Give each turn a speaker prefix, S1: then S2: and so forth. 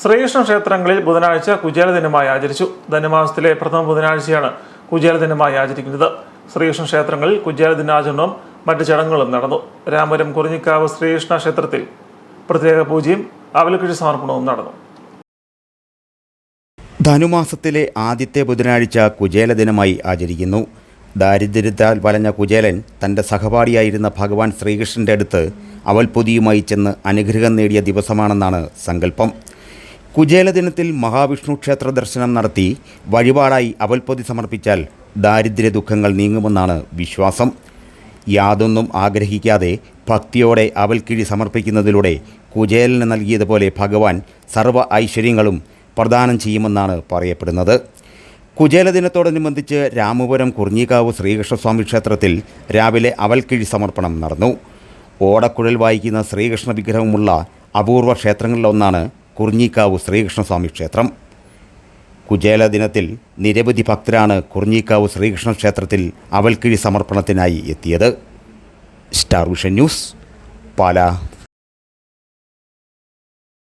S1: ശ്രീകൃഷ്ണ ക്ഷേത്രങ്ങളിൽ ബുധനാഴ്ച കുചേല ദിനമായി ആചരിച്ചു. ധനുമാസത്തിലെ പ്രഥമ ബുധനാഴ്ചയാണ് കുചേല ദിനമായി ആചരിക്കുന്നത്. ശ്രീകൃഷ്ണ ക്ഷേത്രങ്ങളിൽ കുചേല ദിനാചരണവും മറ്റ് ചടങ്ങുകളും നടന്നു. രാമപുരം കുറിഞ്ഞിക്കാവ് ശ്രീകൃഷ്ണ ക്ഷേത്രത്തിൽ പ്രത്യേക പൂജയും അവലക്കിഴി സമർപ്പണവും നടന്നു.
S2: ധനുമാസത്തിലെ ആദ്യത്തെ ബുധനാഴ്ച കുചേല ദിനമായി ആചരിക്കുന്നു. ദാരിദ്ര്യത്താൽ വലഞ്ഞ കുചേലൻ തന്റെ സഹപാഠിയായിരുന്ന ഭഗവാൻ ശ്രീകൃഷ്ണന്റെ അടുത്ത് അവൽപൊതിയുമായി ചെന്ന് അനുഗ്രഹം നേടിയ ദിവസമാണെന്നാണ് സങ്കല്പം. കുചേല ദിനത്തിൽ മഹാവിഷ്ണു ക്ഷേത്ര ദർശനം നടത്തി വഴിപാടായി അവൽപ്പൊതി സമർപ്പിച്ചാൽ ദാരിദ്ര്യ ദുഃഖങ്ങൾ നീങ്ങുമെന്നാണ് വിശ്വാസം. യാതൊന്നും ആഗ്രഹിക്കാതെ ഭക്തിയോടെ അവൽക്കിഴി സമർപ്പിക്കുന്നതിലൂടെ കുചേലന് നൽകിയതുപോലെ ഭഗവാൻ സർവ ഐശ്വര്യങ്ങളും പ്രദാനം ചെയ്യുമെന്നാണ് പറയപ്പെടുന്നത്. കുചേല ദിനത്തോടനുബന്ധിച്ച് രാമപുരം കുറിഞ്ഞിക്കാവ് ശ്രീകൃഷ്ണസ്വാമി ക്ഷേത്രത്തിൽ രാവിലെ അവൽക്കിഴി സമർപ്പണം നടന്നു. ഓടക്കുഴൽ വായിക്കുന്ന ശ്രീകൃഷ്ണ വിഗ്രഹമുള്ള അപൂർവ ക്ഷേത്രങ്ങളിലൊന്നാണ് കുറിഞ്ഞിക്കാവ് ശ്രീകൃഷ്ണസ്വാമി ക്ഷേത്രം. കുചേല ദിനത്തിൽ നിരവധി ഭക്തരാണ് കുറിഞ്ഞിക്കാവ് ശ്രീകൃഷ്ണ ക്ഷേത്രത്തിൽ അവൽക്കിഴി സമർപ്പണത്തിനായി എത്തിയത്. Star Vision news Pala.